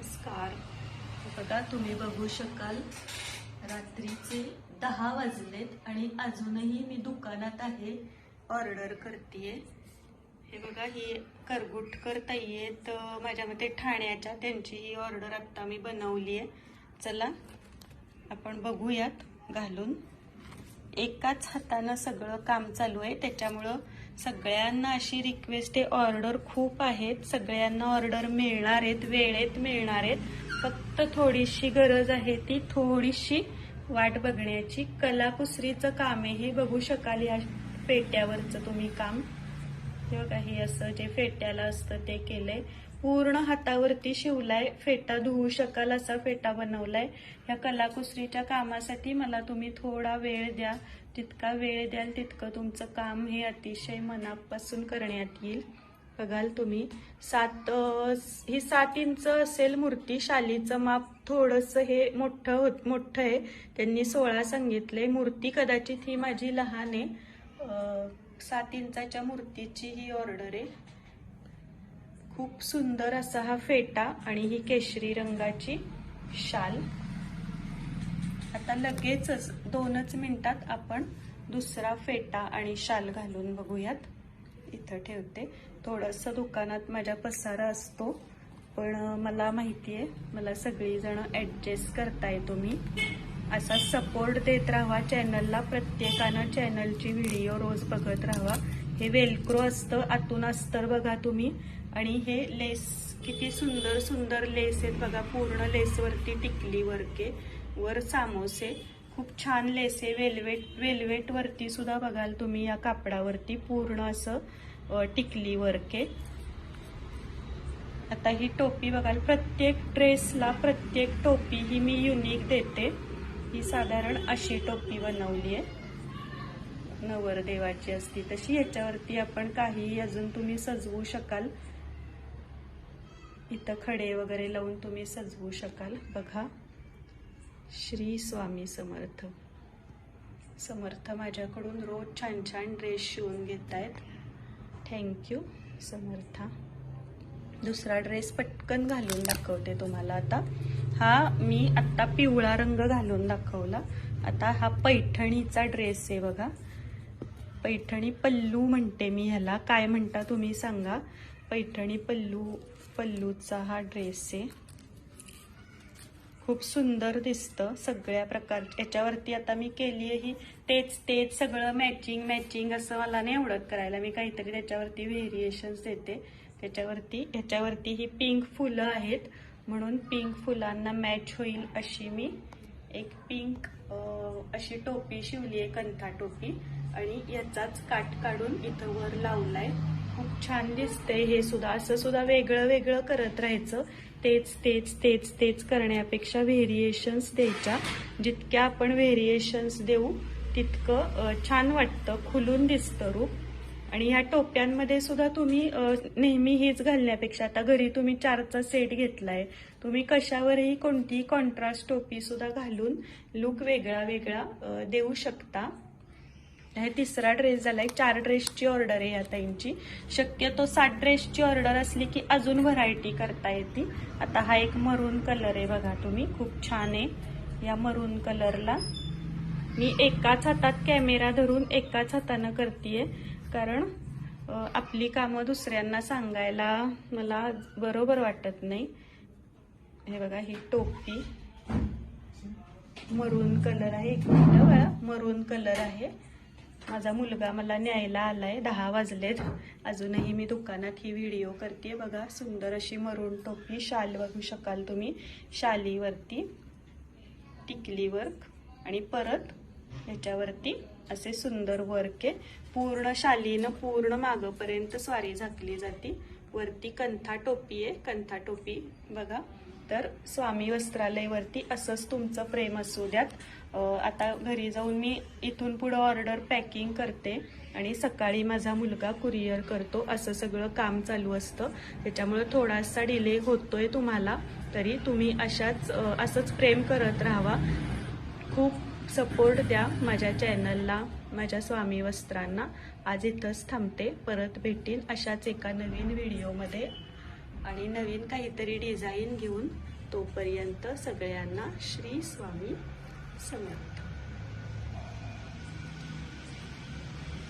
नमस्कार. बघा तुम्ही बघू शकाल रात्रीचे दहा वाजलेत आणि अजूनही मी दुकानात आहे ऑर्डर करते हे बघा ही करगुटकर ताई आहेत माझ्या मते ठाण्याच्या त्यांची ही ऑर्डर आत्ता मी बनवली आहे. चला आपण बघूयात घालून. एकाच हातानं सगळं काम चालू आहे त्याच्यामुळं सगळ्यांना अशी रिक्वेस्ट आहे ऑर्डर खूप आहेत. सगळ्यांना ऑर्डर मिळणार आहेत वेळेत मिळणार आहेत. फक्त थोडीशी गरज आहे ती थोडीशी वाट बघण्याची. कलाकुसरीचं काम आहे हे बघू शकाल या फेट्यावरचं तुम्ही काम. किंवा बघा हे असं जे फेट्याला असतं ते केलंय. पूर्ण हातावरती शिवलाय फेटा धुवू शकाल असा फेटा बनवलाय. ह्या कलाकुसरीच्या कामासाठी मला तुम्ही थोडा वेळ द्या. जितका वेळ द्याल तितकं तुमचं काम हे अतिशय मनापासून करण्यात येईल. बघाल तुम्ही सात ही सात इंच असेल मूर्ती शालीचं माप थोडस हे मोठं होत मोठं आहे. त्यांनी सोळा सांगितलंय. मूर्ती कदाचित ही माझी लहान आहे. सात इंचाच्या मूर्तीची ही ऑर्डर आहे. खूप सुंदर असा हा फेटा आणि ही केशरी रंगाची शाल. आता लगेचच दोनच मिनिटात आपण दुसरा फेटा आणि शाल घालून बघूयात. इथं ठेवते. थोडंसं दुकानात माझ्या पसारा असतो पण मला माहिती आहे मला सगळीजण ॲडजस्ट करताय तुम्ही. असा सपोर्ट देत राहा चॅनलला प्रत्येकानं चॅनलची व्हिडिओ रोज बघत राहा हे वेलक्रो असतं आतून अस्तर बघा तुम्ही. आणि हे लेस किती सुंदर सुंदर लेस आहेत बघा पूर्ण लेसवरती टिकली वर्के. वर सामोसे खूप छान लेसे वेलवेट वेल्वेट वरती सुद्धा बघाल तुम्ही या कापडावरती पूर्ण असं टिकली वर्क. आहे आता ही टोपी बघाल प्रत्येक ड्रेसला प्रत्येक टोपी ही मी युनिक देते. ही साधारण अशी टोपी बनवली आहे. नवरदेवाची असती तशी याच्यावरती आपण काही अजून तुम्ही सजवू शकाल. इथं खडे वगैरे लावून तुम्ही सजवू शकाल बघा. श्री स्वामी समर्थ. समर्थ माझ्याकडून रोज छान छान ड्रेस शिवून घेत आहेत थँक्यू समर्था. दुसरा ड्रेस पटकन घालून दाखवते तुम्हाला आता. हा मी आत्ता पिवळा रंग घालून दाखवला. आता हा पैठणीचा ड्रेस आहे बघा. पैठणी पल्लू म्हणते मी ह्याला. काय म्हणता तुम्ही सांगा. पैठणी पल्लू पल्लूचा हा ड्रेस आहे. खूप सुंदर दिसतं सगळ्या प्रकार याच्यावरती आता मी केली आहे ही तेच तेच सगळं मॅचिंग मॅचिंग असं मला नाही आवडत करायला. मी काहीतरी त्याच्यावरती व्हेरिएशन्स देते. त्याच्यावरती ह्याच्यावरती ही पिंक फुलं आहेत. म्हणून पिंक फुलांना मॅच होईल अशी मी एक पिंक अशी टोपी शिवली आहे कंथा टोपी. आणि याचाच काट काढून इथं वर लावलाय. खूप छान दिसतंय हे सुद्धा. असं सुद्धा वेगळं वेगळं करत राहायचं. तेच तेच तेच तेच करण्यापेक्षा व्हेरिएशन्स द्यायच्या. जितक्या आपण व्हेरिएशन्स देऊ तितकं छान वाटतं खुलून दिसतं रूप. आणि ह्या टोप्यांमध्ये सुद्धा तुम्ही नेहमी हीच घालण्यापेक्षा. आता घरी तुम्ही चारचा सेट घेतलाय. तुम्ही कशावरही कोणतीही कॉन्ट्रास्ट टोपी सुद्धा घालून लुक वेगळा वेगळा देऊ शकता. हे तिसरा ड्रेस झालाय. चार ड्रेसची ऑर्डर आहे या ताईंची. शक्यतो सात ड्रेसची ऑर्डर असली की अजून व्हरायटी करता येते. आता हा एक मरून कलर आहे बघा तुम्ही. खूप छान आहे. या मरून कलरला मी एकाच हातात कॅमेरा धरून एकाच हातानं करते कारण आपली कामं दुसऱ्यांना सांगायला मला बरोबर वाटत नाही. हे बघा ही टोपी. मरून कलर आहे. एक बघा मरून कलर आहे. माझा मुलगा मला न्यायला आलाय दहा वाजलेत. अजूनही मी दुकानात ही व्हिडिओ करते बघा सुंदर अशी मरून टोपी शाल बघू शकाल तुम्ही. शालीवरती टिकली वर्क आणि परत ह्याच्यावरती असे सुंदर वर्क आहे. पूर्ण शालीनं पूर्ण मागपर्यंत स्वारी झाकली जाते. वरती कंथा टोपी आहे कंथा टोपी. बघा. तर स्वामी वस्त्रालयवरती असंच तुमचं प्रेम असू द्यात. आता घरी जाऊन मी इथून पुढं ऑर्डर पॅकिंग करते आणि सकाळी माझा मुलगा कुरिअर करतो. असं सगळं काम चालू असतं. त्याच्यामुळे थोडासा डिले होतोय तुम्हाला. तरी तुम्ही अशाच असंच प्रेम करत राहावा. खूप सपोर्ट द्या माझ्या चॅनलला माझ्या स्वामी वस्त्रांना. आज इथंच थांबते परत भेटीन अशाच एका नवीन व्हिडिओमध्ये आणि नवीन काहीतरी डिझाईन घेऊन तोपर्यंत सगळ्यांना श्री स्वामी समर्थ.